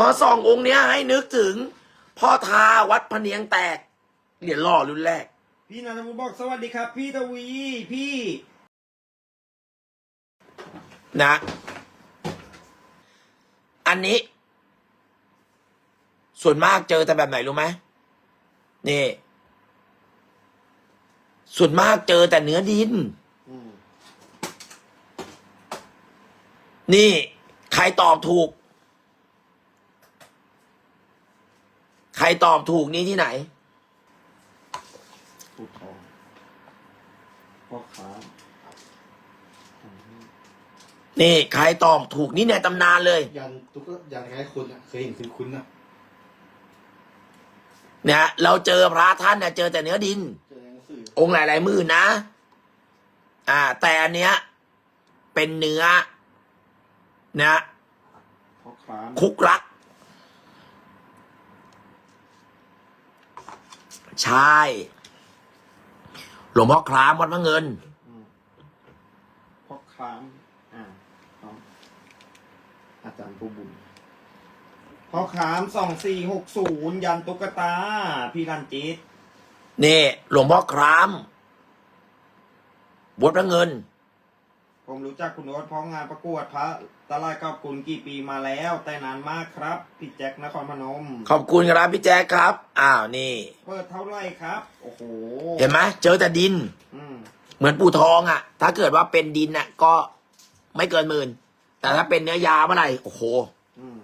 พอสององค์เนี้ยให้นึกถึงพ่อทาวัดพะเนียงแตก เหรียญหล่อรุ่นแรก พี่นันทวุฒิบอกสวัสดีครับ พี่ทวีพี่นะ อันนี้ ส่วนมากเจอแต่แบบไหนรู้ไหมนี่ ส่วนมากเจอแต่เนื้อดินอืมนี่ ใครตอบถูก ใครตอบถูกนี่ที่ไหนปูทองพ่อค้านี่ ใครตอบถูกนี่ในตำนานเลย ยันตุ๊กยันคล้ายๆคุณอะ เคยเห็นคุณคุณอะนะฮะเราเจอพระท่านเนี่ยเจอแต่เนื้อดิน เจอในหนังสือองค์หลายๆหมื่นนะ อ่า แต่อันเนี้ย เป็นเนื้อนะพ่อค้าคุกรัก ใช่ หลวงพ่อครามวัดพระเงินอืมพ่อค้าอ่าเอาอาจารย์ผู้บุญพ่อค้ามสองสี่หกศูนย์ยันตุ๊กตา พี่รันจิต นี่ หลวงพ่อครามวัดพระเงิน ผมรู้จักคุณโอ๊ตเพราะงานประกวดพระตลาดกับคุณกี่ปีมาแล้ว แต่นานมากครับพี่แจ็คนครพนม ขอบคุณครับพี่แจ๊คครับ อ้าวนี่ เปิดเท่าไหร่ครับ โอ้โหเห็นไหมเจอแต่ดิน อืมเหมือนปูทองอะ่ะ ถ้าเกิดว่าเป็นดินน่ะ ก็ไม่เกินหมื่น แต่ถ้าเป็นเนื้อยาเมื่อไหร่โอ้โห อืม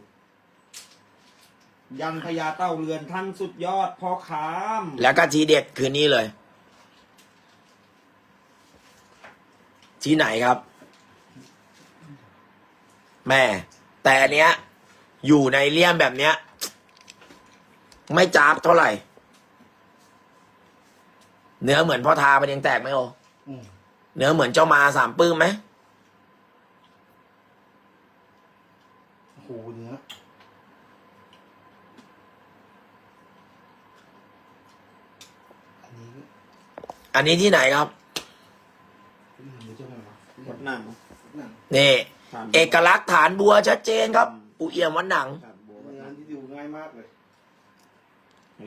ยันพญาเต้าเรือนท่านสุดยอดพ่อค้าม แล้วก็ทีเด็ดคืนนี้เลย ที่ไหนครับ แม่ แต่อันเนี้ย อยู่ในเลี่ยมแบบเนี้ย ไม่จ้าบเท่าไหร่ เนื้อเหมือนพ่อทามันยังแตกไหมโออืมเนื้อเหมือนเจ้ามาสามปื้มไหมโอ้โหเนื้ออันนี้อันนี้ที่ไหนครับอืมเดี๋ยวจะไหนวะวัดหนังหนัง นี่ฐาน เอกลักษณ์ฐานบัวชัดเจนครับ ปูเอี่ยมวัดหนัง ฐานบัววัดเนื้หอนังที่ดูง่ายมากเลย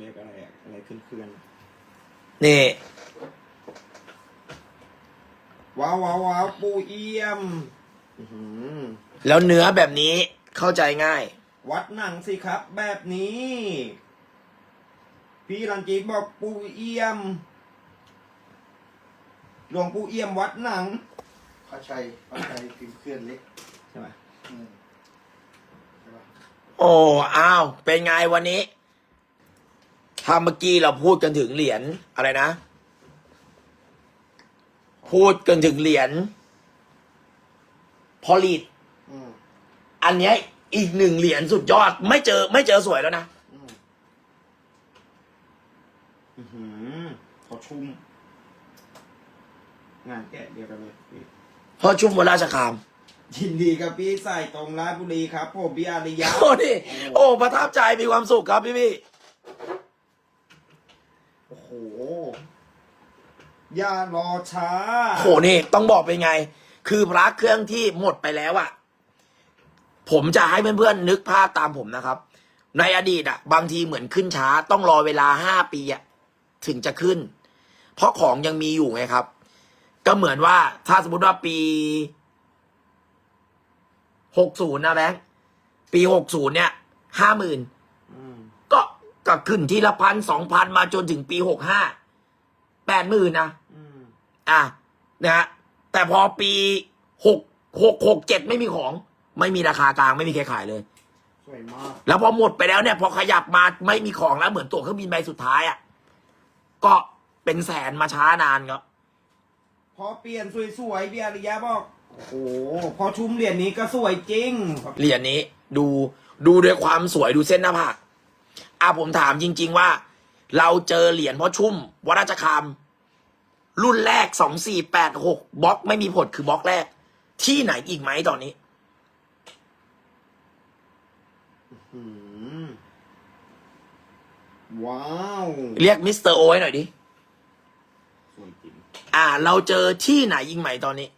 เรียกอะไรอะอะไรเคลื่อนนี่ ๆว้าวว้าวว้าวปูเอี่ยมอื้อหือแล้วเนื้อแบบนี้เข้าใจง่าย วัดหนังสิครับ แบบนี้ พี่รันจิตบอกปูเอี่ยม หลวงปู่เอี่ยมวัดหนัง พระชัยพระชัยพิมพ์เคลื่อนเล็กใช่ไหมอืมใช่ปะโอ้อ้าวเป็นไงวันนี้ถ้าเมื่อกี้เราพูดกันถึงเหรียญอะไรนะ พูดกันถึงเหรียญพอลิตอืมอันเนี้ยอีกหนึ่งเหรียญสุดยอด ไม่เจอ ไม่เจอสวยแล้วนะ อืมอื้อหือเขาชุ่ม งานแกะเดียวกันเลยพี่เพราะชุ่มวราชคามยินดีกับพี่ใส่ตรงราชบุรีครับผมพี่อาริยะโอ้นี่โอ้ประทับใจมีความสุขครับพี่พี่โอ้โหอย่ารอช้าโหนี่ต้องบอกเป็นไง คือพระเครื่องที่หมดไปแล้วอะผมจะให้เพื่อนๆนึกภาพตามผมนะครับ ในอดีตอะบางทีเหมือนขึ้นช้า ต้องรอเวลาห้าปีอะถึงจะขึ้น เพราะของยังมีอยู่ไงครับ ก็เหมือนว่า ถ้าสมมติว่าปีหกศูนย์นะแบงค์ปีหกศูนย์เนี่ยห้าหมื่นอืมก็ก็ขึ้นทีละพันสองพันมาจนถึงปีหกห้าแปดหมื่นนะอืมอะนะฮะแต่พอปีหกหกหกเจ็ดไม่มีของ ไม่มีราคากลางไม่มีใครขายเลยสวยมากแล้วพอหมดไปแล้วเนี่ย พอขยับมาไม่มีของแล้วเหมือนตั๋วเครื่องบินใบสุดท้ายอะก็เป็นแสนมาช้านานครับ พอเปลี่ยนสวยๆพี่อาริยะบอก โอ้โห พอชุมเหรียญนี้ก็สวยจริง เหรียญนี้ดูดูด้วยความสวยดูเส้นหน้าผากอะผมถามจริง ๆว่า เราเจอเหรียญพ่อชุ่มวัดราชคาม รุ่นแรกสองสี่แปดหกบล็อกไม่มีผลคือบล็อกแรก ที่ไหนอีกไหมตอนนี้อืมว้าว เรียกมิสเตอร์โอให้หน่อยดิสวยจริง อ่า เราเจอที่ไหนยิงใหม่ตอนนี้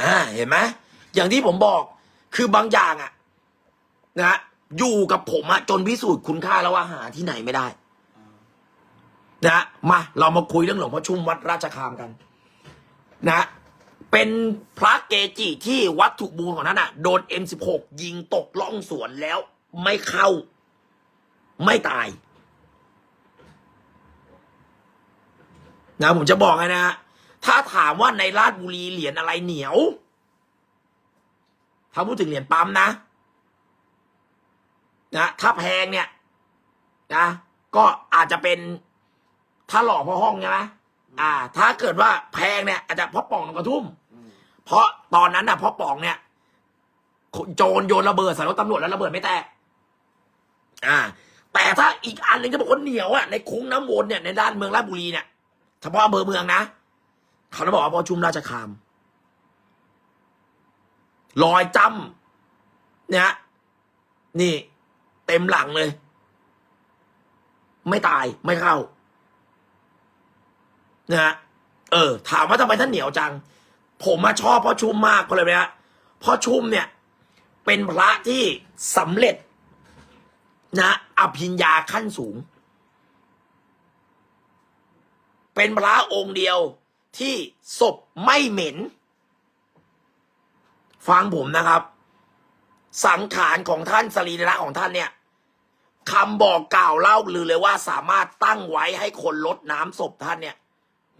อเห็นไหมอย่างที่ผมบอกคือบางอย่างอะนะฮะอยู่กับผมอะจนพิสูจน์คุณค่าแล้วว่าหาที่ไหนไม่ได้นะฮะมาเรามาคุยเรื่องหลวงพ่อชุ่มวัดราชคามกัน นะฮะเป็นพระเกจิที่วัตถุบูชของนั้นอะโดน M16 ยิงตกล่องสวนแล้วไม่เข้า ไม่ตาย นะผมจะบอกให้นะฮะถ้าถามว่าในราชบุรีเหรียญอะไรเหนียว ถ้าพูดถึงเหรียญปั๊มนะ นะถ้าแพงเนี่ย นะ ก็อาจจะเป็นถ้าหล่อพอห้องใช่ไหมอ่า ถ้าเกิดว่าแพงเนี่ย อาจจะเพ่อป่องกระทุ่มอืมเพราะตอนนั้นน่ะพ่อป๋องเนี่ย โจรโยนระเบิดใส่รถตำรวจแล้วระเบิดไม่แตกอ่า แต่ถ้าอีกอันหนึ่งจะบอกว่าเหนียวอะในคุ้งน้ำวนเนี่ยในด้านเมืองราชบุรีเนี่ยเฉพาะอำเภอเมืองนะเขาจะบอกว่าพอชุมราชคามรอยจำเนี่ยนี่ เต็มหลังเลย ไม่ตายไม่เข้านะฮะเออ ถามว่าทำไมท่านเหนียวจัง ผมมาชอบพ่อชุมมากเพราะอะไรไหมฮะพ่อชุมเนี่ย เป็นพระที่สำเร็จ นะอภิญญาขั้นสูง เป็นพระองค์เดียวที่ศพไม่เหม็น ฟังผมนะครับ สังขารของท่านสรีระของท่านเนี่ยคำบอกกล่าวเล่าลือเลยว่าสามารถตั้งไว้ให้คนลดน้ำศพท่านเนี่ย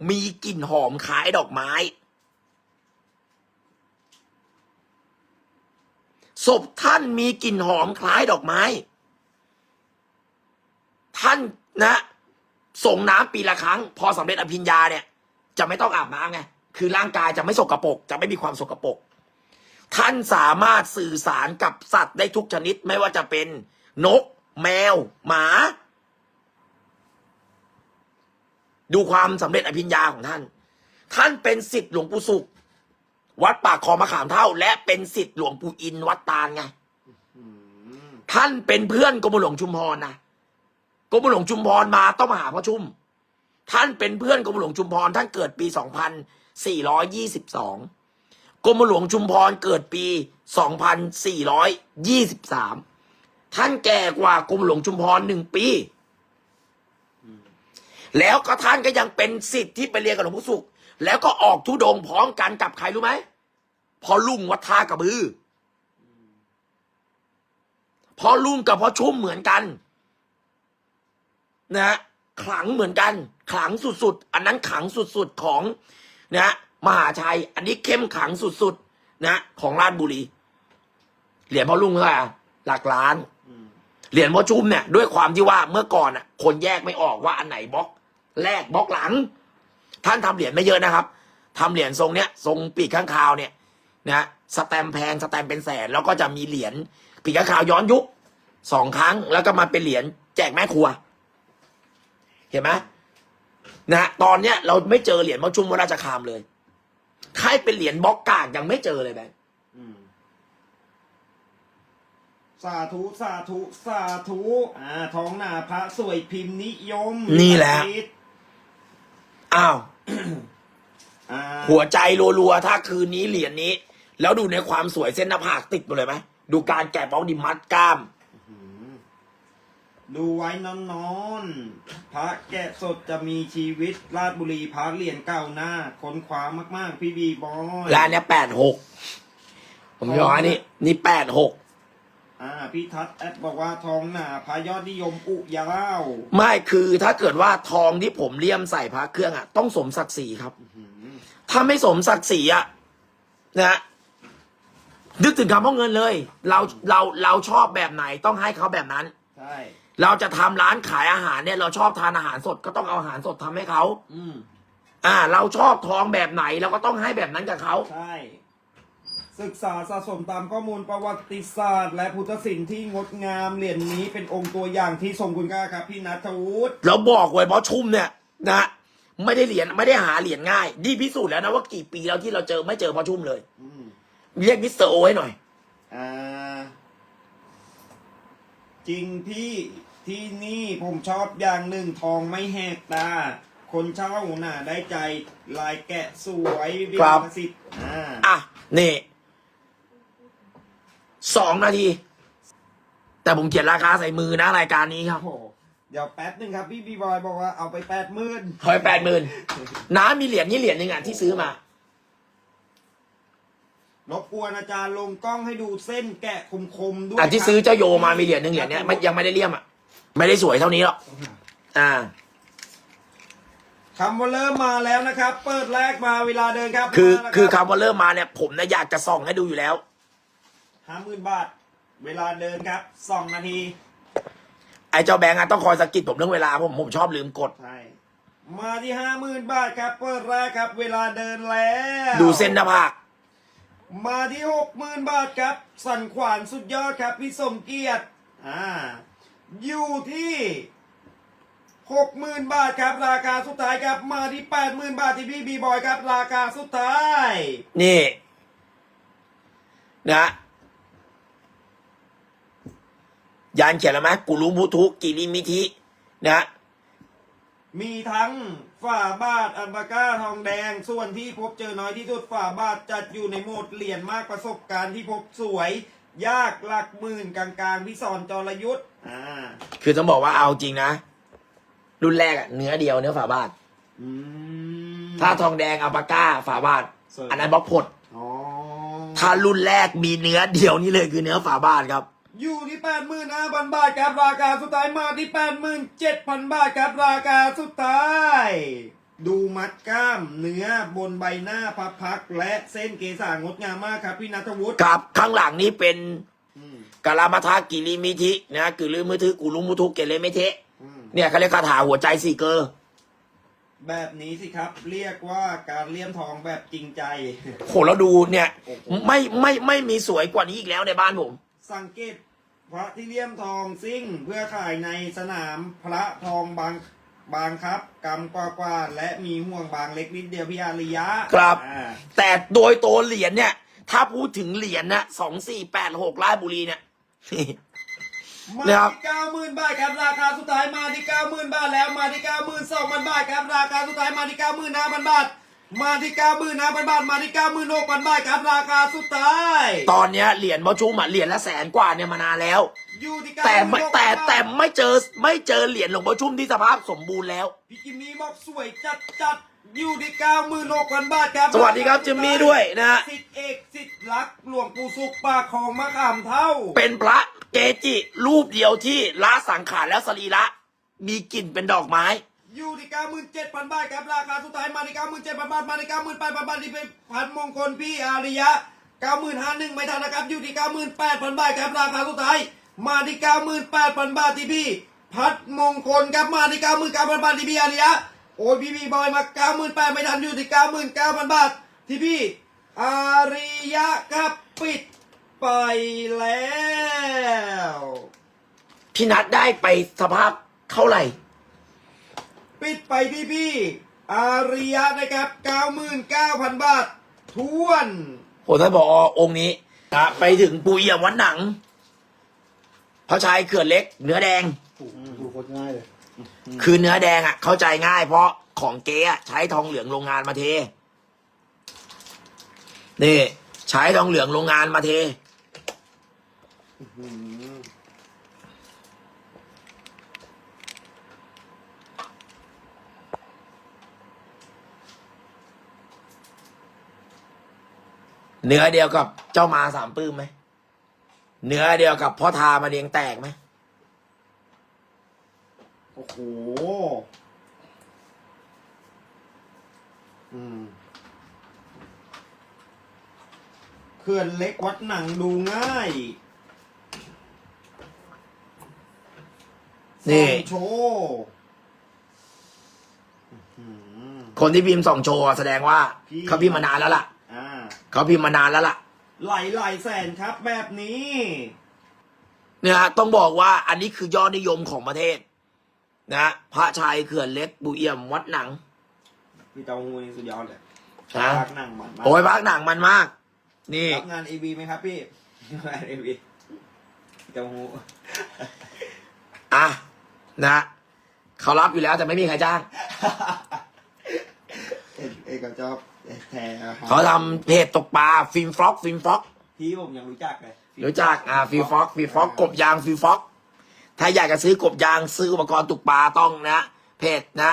มีกลิ่นหอมคล้ายดอกไม้ ศพท่านมีกลิ่นหอมคล้ายดอกไม้านนะส่งน้ำปีละครั้ง พอสำเร็จอภิญญาเนี่ย จะไม่ต้องอาบน้ำไงคือร่างกายจะไม่สกรปรกจะไม่มีความสกรปรกท่านสามารถสื่อสารกับสัตว์ได้ทุกชนิดไม่ว่าจะเป็นนก แมว หมา ดูความสำเร็จอภิญญาของท่าน ท่านเป็นสิทธิ์หลวงปู่สุข วัดปากคลองมะขามเท่า และเป็นสิทธิ์หลวงปู่อินวัดตาลไงอืมท่านเป็นเพื่อนกรมหลวงชุมพรนะก รมหลวงชุมพรมาต้องมาหาพ่อชุมท่านเป็นเพื่อนกรมหลวงชุมพรท่านเกิดปี 2422 กรมหลวงชุมพรเกิดปี 2423 ท่านแก่กว่ากรมหลวงชุมพรหนึ่งปี แล้วก็ท่านก็ยังเป็นสิทธิ์ที่ไปเรียนกับหลวงพ่อสุข แล้วก็ออกทุดงพร้อมกันกับใครรู้ไหมพอลุงวัดท่ากระบือพอลุงกับพอชุ่มเหมือนกัน นะฮะขลังเหมือนกัน ขลังสุดๆ อันนั้นขลังสุดๆของนะมหาชัย อันนี้เข้มขลังสุดๆนะของราชบุรี เหรียญพ่อลุงเท่าไหร่อะหลักล้าน เหรียญพ่อชุ่มเนี่ยด้วยความที่ว่าเมื่อก่อนอะ คนแยกไม่ออกว่าอันไหนบล็อกแรกบล็อกหลัง ท่านทำเหรียญไม่เยอะนะครับทำเหรียญทรงเนี้ยทรงปีกข้างคาวเนี่ยนะสแตมป์แพงสแตมป์เป็นแสน แล้วก็จะมีเหรียญปีกข้างคาวย้อนยุคสองครั้ง แล้วก็มาเป็นเหรียญแจกแม่ครัว ห็นไหมนะฮะตอนเนี้ยเราไม่เจอเหรียญพ่อชุ่มวัดราชคามเลยใครเป็นเหรียญบล็อกกลางยังไม่เจอเลยแบงค์อืมสาธุสาธุสาธุอ่าท้องหนาพระสวยพิมพ์นิยม นี่แหละอ้าวอ่าหัวใจรัวๆ ถ้าคืนนี้เหรียญนี้ แล้วดูในความสวยเส้นหน้าผากติดไปเลยไหมดูการแกะบล็อกดิมัดกล้ามอืม ดูไว้นอนนอนๆพระแกะสดจะมีชีวิตราชบุรีพระเหรียญเก่าหน้าค้นคว้ามากๆ พี่บีบอยและอันเนี้ยแปดหกผมจะบอกว่านี่นี่แปดหกอ่าพี่ทัศน์แอดบอกว่าทองหนาพระยอดนิยมอุยาวไม่คือถ้าเกิดว่าทองที่ผมเลี่ยมใส่พระเครื่องอะ ต้องสมศักดิ์ศรีครับอืมถ้าไม่สมศักดิ์ศรีอะนะฮะนึกถึงคำว่าเงินเลย เราเราเราชอบแบบไหนต้องให้เขาแบบนั้น ใช่ เราจะทำร้านขายอาหารเนี่ยเราชอบทานอาหารสดก็ต้องเอาอาหารสดทำให้เขาอืมอ่า เราชอบทองแบบไหนเราก็ต้องให้แบบนั้นกับเขาใช่ ศึกษาสะสมตามข้อมูลประวัติศาสตร์ และพุทธศิลป์ที่งดงามเหรียญนี้เป็นองค์ตัวอย่างที่ทรงคุณค่าครับพี่นัทวุฒิเราบอกไว้เพราะชุ่มเนี่ยนะไม่ได้เหรียญไม่ได้หาเหรียญง่ายนี่พิสูจน์แล้วนะว่ากี่ปีแล้วที่เราเจอไม่เจอเพราะชุ่มเลยอืมเรียกมิสเตอร์โอให้หน่อยอ่า จริงพี่ที่นี่ผมชอบอย่างหนึ่งทองไม่แหกตา คนเช่าน่ะได้ใจลายแกะสวยวิครับสิทธิ์อ่าอะ นี่สองนาที แต่ผมเขียนราคาใส่มือนะรายการนี้ครับโอ้โหเดี๋ยวแป๊บหนึ่งครับพี่บีบอยบอกว่าเอาไปแปดหมื่นเฮ้ยแปดหมื่นน้ามีเหรียญนี่เหรียญหนึ่งอะที่ซื้อมา รบกวนอาจารย์ลงกล้องให้ดูเส้นแกะคมๆด้วยอะที่ครับซื้อเจ้าโยมามีเหรียญหนึ่งเหรียญเนี้ยไม่ยังไม่ได้เลี่ยมอะ ไม่ได้สวยเท่านี้หรอกต้องหาอ่าคำว่าเริ่มมาแล้วนะครับ เปิดแรกมาเวลาเดินครับคือคือคำว่าเริ่มมาเนี่ย ผมนะอยากจะส่องให้ดูอยู่แล้ว ห้าหมื่นบาท เวลาเดินครับสองนาทีไอ้เจ้าแบงค์อะต้องคอยสะกิดผมเรื่องเวลาผมผมชอบลืมกด ใช่มาที่ห้าหมื่นบาทครับ เปิดแรกครับ เวลาเดินแล้วดูเส้นหน้าผาก มาที่หกหมื่นบาทครับ สันขวานสุดยอดครับ พี่สมเกียรติอ่าอยู่ที่หกหมื่นบาทครับ ราคาสุดท้ายครับ มาที่แปดหมื่นบาทที่พี่บีบอยครับ ราคาสุดท้าย นี่นะยานเขียนแล้วไหมกูรู้มุทุกิริมิธินะ มีทั้งฝ่าบาทอัลปาก้าทองแดง ส่วนที่พบเจอน้อยที่สุดฝ่าบาทจัดอยู่ในโหมดเหรียญมากประสบการณ์ที่พบสวย ยากหลักหมื่นกลางๆพี่สอนจรยุทธ์อ่าคือต้องบอกว่าเอาจริงนะ รุ่นแรกอะเนื้อเดียวเนื้อฝาบาท อืมถ้าทองแดงอัลปาก้าฝาบาทเสริมอันนั้นบล็อกผดอ๋อถ้ารุ่นแรกมีเนื้อเดียวนี่เลยคือเนื้อฝาบาทครับ อยู่ที่แปดหมื่นห้าพันบาทครับราคาสุดท้ายมาที่แปดหมื่นเจ็ดพันบาทครับราคาสุดท้าย ดูมัดกล้ามเนื้อบนใบหน้าพับพักและเส้นเกษางดงามมากครับพี่นัทวุฒิครับข้างหลังนี้เป็นอืมกาลามาทากิริมิธินะกิริมิธิกุลุมุทุเกเรเมเทะอืมเนี่ยเขาเรียกคาถาหัวใจสี่เกอร์แบบนี้สิครับ เรียกว่าการเลี่ยมทองแบบจริงใจ โหแล้วดูเนี่ยโอ้โหไม่ไม่ไม่มีสวยกว่านี้อีกแล้วในบ้านผม สังเกตพระที่เลี่ยมทองซิ่งเพื่อขายในสนามพระทองบางบางครับกำกว่ากว่าๆและมีห่วงบางเล็กนิดเดียวพี่อาริยะครับ อ่าแต่โดยตัวเหรียญเนี่ย ถ้าพูดถึงเหรียญนะสองสี่แปดหกราชบุรีเนี่ย มานะครับ ที่เก้าหมื่นบาทครับราคาสุดท้ายมาที่เก้าหมื่นบาทแล้วมาที่เก้าหมื่นสองพันบาทครับราคาสุดท้ายมาที่เก้าหมื่นห้าพันบาท มาที่เก้าหมื่นห้าพันบาทมาที่เก้าหมื่นหกพันบาทครับราคาสุดท้ายตอนเนี้ยเหรียญบอชุมอะเหรียญละแสนกว่าเนี่ยมานานแล้ว อยู่ที่แต่96,000ไม่แต่บาทแต่ไม่เจอไม่เจอเหรียญหลวงพ่อชุ่มที่สภาพสมบูรณ์แล้ว พี่จิมมี่บอกสวยจัดจัดอยู่ที่เก้าหมื่นหกพันบาทครับสวัสดีครับจิมมี่ด้วยนะฮะสิทธิเอกสิทธิรักหลวงปู่สุขปากของมะขามเท่า เป็นพระเกจิรูปเดียวที่ละสังขารแล้วสรีระมีกลิ่นเป็นดอกไม้ อยู่ที่เก้าหมื่นเจ็ดพันบาทครับราคาสุดท้ายมาที่เก้าหมื่นเจ็ดพันบาทมาที่เก้าหมื่นแปดพันบาทที่เป็นพันมงคลพี่อาริยะเก้าหมื่นห้าหนึ่งไม่ทันนะครับอยู่ที่เก้าหมื่นแปดพันบาทครับราคาสุดท้ายมาที่เก้าหมื่นแปดพันบาทที่พี่พัดมงคลครับมาที่เก้าหมื่นเก้าพันบาทที่พี่อาริยะโอ้ยพี่พี่บอยมาเก้าหมื่นแปดไม่ทันอยู่ที่เก้าหมื่นเก้าพันบาทที่พี่อาริยะครับปิดไปแล้ว พี่นัดได้ไปสภาพเท่าไหร่ ปิดไปที่พี่อาริยะนะครับ99,000 บาททวนโหท่านผอองค์นี้นะไปถึงปูเอี่ยมวัดหนัง พระชายเขื่อนเล็ก เนื้อแดงถูกดูโคตรง่ายเลย คือเนื้อแดงอะ เข้าใจง่ายเพราะของเก๊อะใช้ทองเหลืองโรงงานมาเท นี่ ใช้ทองเหลืองโรงงานมาเท เนื้อเดียวกับเจ้ามาสามปื้มไหมเนื้อเดียวกับพ่อทามาเรียงแตกไหมโอ้โห อืมเขื่อนเล็กวัดหนังดูง่ายนี่ส่องโชว์อื้อหือคนที่พิมพ์ส่องโชว์อะแสดงว่าพี่เขาพิมพ์มานานแล้วล่ะอ่า เขาพิมพ์มานานแล้วล่ะ หลายหลายแสนครับ แบบนี้ เนี่ยฮะต้องบอกว่าอันนี้คือยอดนิยมของประเทศ นะฮะพระชัยเขื่อนเล็กบุเอี่ยมวัดหนังพี่เต้าหู้นี่สุดยอดเลยฮะพักหนังมันมากโอ้ยพักหนังมันมาก นี่ รับงานเอวีไหมครับพี่งานเอวีเต้าหู้อะนะเขารับอยู่แล้วแต่ไม่มีใครจ้าง เอกเอกชอบ แต่เขาทำเพจตกปลาฟิล์มฟล็อกฟิล์มฟล็อกที่ผมยังรู้จักเลยรู้จักอ่าฟิล์มฟล็อกฟิล์มฟล็อกกบยางฟิล์มฟล็อกถ้าอยากจะซื้อกบยางซื้ออุปกรณ์ตกปลาต้องนะ เพจนะ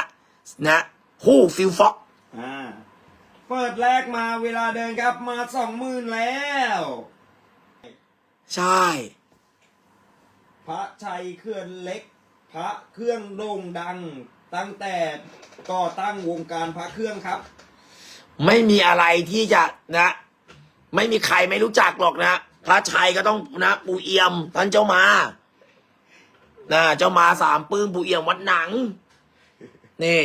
นะฮู้ฟิล์มฟล็อกอ่าเปิดแรกมาเวลาเดินครับมาสองหมื่นแล้ว ใช่ พระชัยเคลื่อนเล็ก พระเครื่องโด่งดัง ตั้งแต่ก่อตั้งวงการพระเครื่องครับ ไม่มีอะไรที่จะนะ ไม่มีใครไม่รู้จักหรอกนะพระชัยก็ต้องนะปูเอี่ยม ท่านเจ้ามานะเจ้ามาสามปื้มปูเอี่ยมวัดหนัง นี่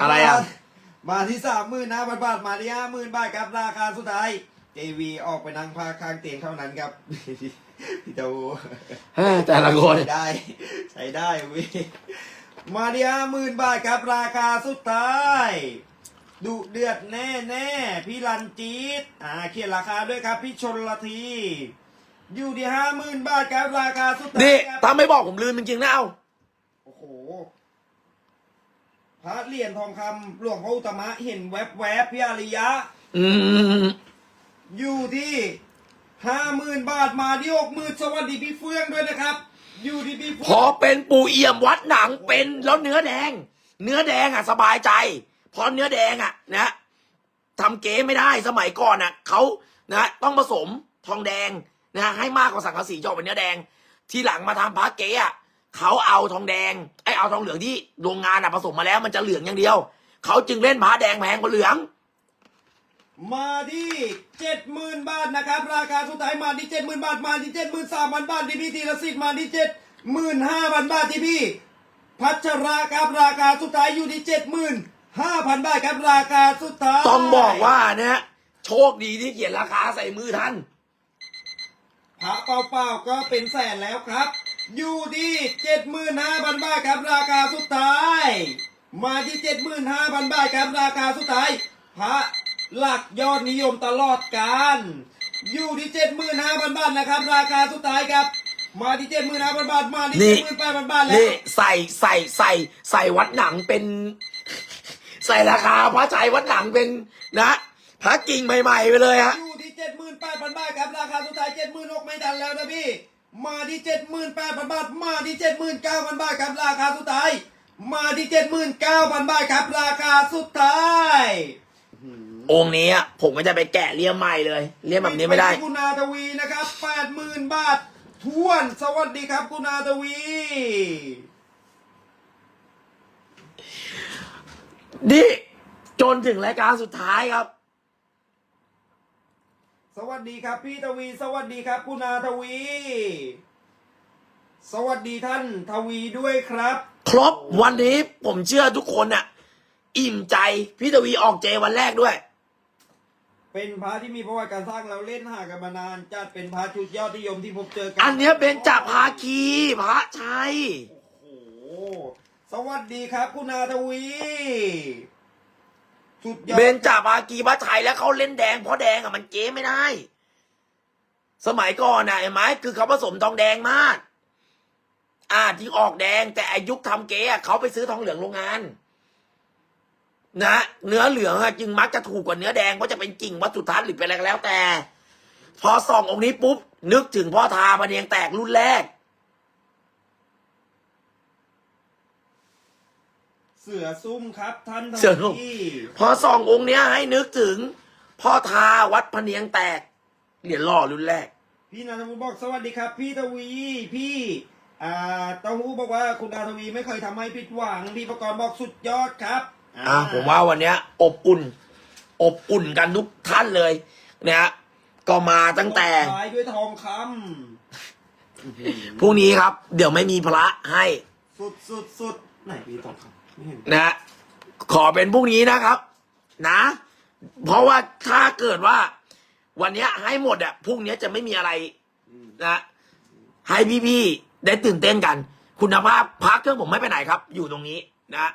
อะไรอะ มามาที่สามหมื่นห้าพันบาทมาที่ห้าหมื่นบาทครับราคาสุดท้ายเจวีออกไปนั่งพาข้างเตียงเท่านั้นครับพี่เจ้าเฮ้ยแต่ละคนใช้ได้ ใช้ได้เวิมาที่ห้าหมื่นบาทครับราคาสุดท้าย ดุเดือดแน่แน่ๆพี่ลันจีดอ่าเขียนราคาด้วยครับ พี่ชนละที อยู่ที่ห้าหมื่นบาทครับราคาสุดท้ายนี่ครับถ้าไม่บอกผมลืมจริงๆนะเอาโอ้โหพระเหรียญทองคำหลวงพ่ออุตตมะเห็นแวบๆพี่อาริยะ อืมอยู่ที่ห้าหมื่นบาทมาที่หกหมื่นสวัสดีพี่เฟื่องด้วยนะครับ อยู่ที่พี่พเฟื่อองเป็นปูเอี่ยมวัดหนังเป็นแล้วเนื้อแดง เนื้อแดงอะสบายใจ เพราะเนื้อแดงอะนะทำเก๋ไม่ได้สมัยก่อนอะเขานะต้องผสมทองแดงนะให้มากกว่าสังกะสีจะออกเป็นเนื้อแดง ทีหลังมาทำพระเก๋อะเขาเอาทองแดงไอเอาทองเหลืองที่โรงงานอะผสมมาแล้ว มันจะเหลืองอย่างเดียวเขาจึงเล่นพระแดงแพงกว่าเหลืองมาที่เจ็ดหมื่นบาทนะครับ ราคาสุดท้ายมาที่เจ็ดหมื่นบาทมาที่เจ็ดหมื่นสามพันบาทที่พี่ธีรศิษฐ์มาที่เจ็ดหมื่นห้าพันบาทที่พี่พัชราครับราคาสุดท้ายอยู่ที่เจ็ดหมื่น ห้าพันบาทครับราคาสุดท้ายต้องบอกว่านะโชคดีที่เขียนราคาใส่มือท่านพระเปล่าๆก็เป็นแสนแล้วครับ อยู่ที่เจ็ดหมื่นห้าพันบาทครับ ราคาสุดท้าย มาที่เจ็ดหมื่นห้าพันบาทครับราคาสุดท้ายพระหลักยอดนิยมตลอดกาลอยู่ที่เจ็ดหมื่นห้าพันบาทนะครับ ราคาสุดท้ายครับ มาที่เจ็ดหมื่นห้าพันบาทมาที่นี่เจ็ดหมื่นแปดพันบาทแล้วนี่ใส่ใส่ใส่ใส่วัดหนังเป็น ใส่ราคาพระชัยวัดหนังเป็นนะพระกิ่งใหม่ ๆ ไปเลยฮะอยู่ที่เจ็ดหมื่นแปดพันบาทครับราคาสุดท้ายเจ็ดหมื่นหกไม่ทันแล้วนะพี่ มาที่เจ็ดหมื่นแปดพันบาท มาที่เจ็ดหมื่นเก้าพันบาทครับราคาสุดท้าย มาที่เจ็ดหมื่นเก้าพันบาทครับราคาสุดท้ายองค์นี้อะผมก็จะไปแกะเลี่ยมใหม่เลยเลี่ยมแบบนี้ไม่ได้ปที่คุณอาทวีนะครับแปดหมื่นบาททวนสวัสดีครับคุณอาทวี นี่จนถึงรายการสุดท้ายครับ สวัสดีครับพี่ทวี สวัสดีครับคุณอาทวี สวัสดีท่านทวีด้วยครับ ครบวันนี้ผมเชื่อทุกคนน่ะ อิ่มใจพี่ทวีออกเจวันแรกด้วย เป็นพระที่มีประวัติการสร้างเราเล่นหากันมานานจัดเป็นพระชุดยอดนิยมที่ผมเจอกัอันเนี้ยเป็นจากภาคีพระชัย โอ้โห สวัสดีครับ คุณอาทวี สุดยอดเบนจ่ากภาคีพระชัยแล้วเขาเล่นแดงเพราะแดงอะมันเก๊ไม่ได้ สมัยก่อนนะเห็นไหมคือเขาผสมทองแดงมาก อ่าที่ออกแดงแต่อายุคทำเก๊อะเขาไปซื้อทองเหลืองโรงงาน นะเนื้อเหลืองอะจึงมักจะถูกกว่าเนื้อแดงเพราะจะเป็นกิ่งวัตถุทัศน์หรือเป็นอะไรก็แล้วแต่ พอส่ององค์นี้ปุ๊บนึกถึงพ่อทาพะเนียงแตกรุ่นแรก เสือซุ่มครับท่านทเสือซุ่มวีพอส่ององค์เนี้ยให้นึกถึง พ่อทาวัดพะเนียงแตก เหรียญหล่อรุ่นแรก พี่นันทวุฒิบอกสวัสดีครับ พี่ทวีพี่อ่าเต้าหู้บอกว่าคุณอาทวีไม่เคยทำให้ผิดหวังพี่ประกรณ์บอกสุดยอดครับอะผมว่าวันเนี้ย อบอุ่น อบอุ่นกันทุกท่านเลยนะฮะก็มาตั้งแต่ขายด้วยทองคพรุ่งนี้ครับ เดี๋ยวไม่มีพระให้ำสุดสุดสุดไหนพี่ทองคำไม่เห็ นะขอเป็นพรุ่งนี้นะครับ นะ เพราะว่าถ้าเกิดว่า วันเนี้ยให้หมดอะพรุ่งนี้จะไม่มีอะไรนะให้พี่ๆได้ตื่นเต้นกัน คุณภาพพักเครื่องผมไม่ไปไหนครับ อยู่ตรงนี้นะ